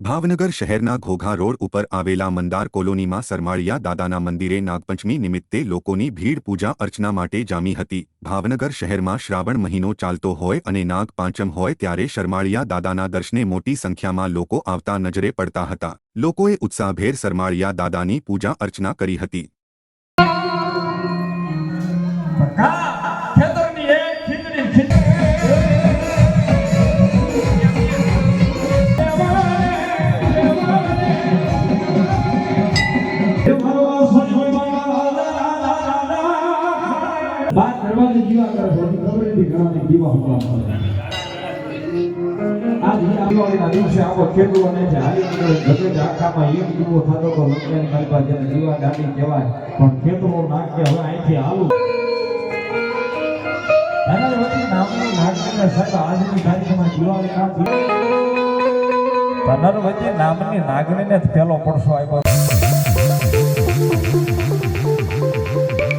ભાવનગર શહેરના ઘોઘા રોડ ઉપર આવેલા મંદાર કોલોનીમાં સરમાળિયા દાદાના મંદિરે નાગપંચમી નિમિત્તે લોકોની ભીડ પૂજા અર્ચના માટે જામી હતી. ભાવનગર શહેરમાં શ્રાવણ મહિનો ચાલતો હોય અને નાગ પાંચમ હોય ત્યારે શરમાળિયા દાદાના દર્શને મોટી સંખ્યામાં લોકો આવતા નજરે પડતા હતા. લોકોએ ઉત્સાહભેર સરમાળિયા દાદાની પૂજા અર્ચના કરી હતી. બાર જીવા કરે છે નથી ઘણાને જીવા હુકમ કરે. આજ દિવાળીના આવો જે જ આખામાં એક દીવો થતો કહેવાય, પણ ખેતરો નાખે હવે અહીંથી હાલું. એના વચ્ચે નામનું ધનર નામની નાગણીને જ પેલો પડશો આપ્યો.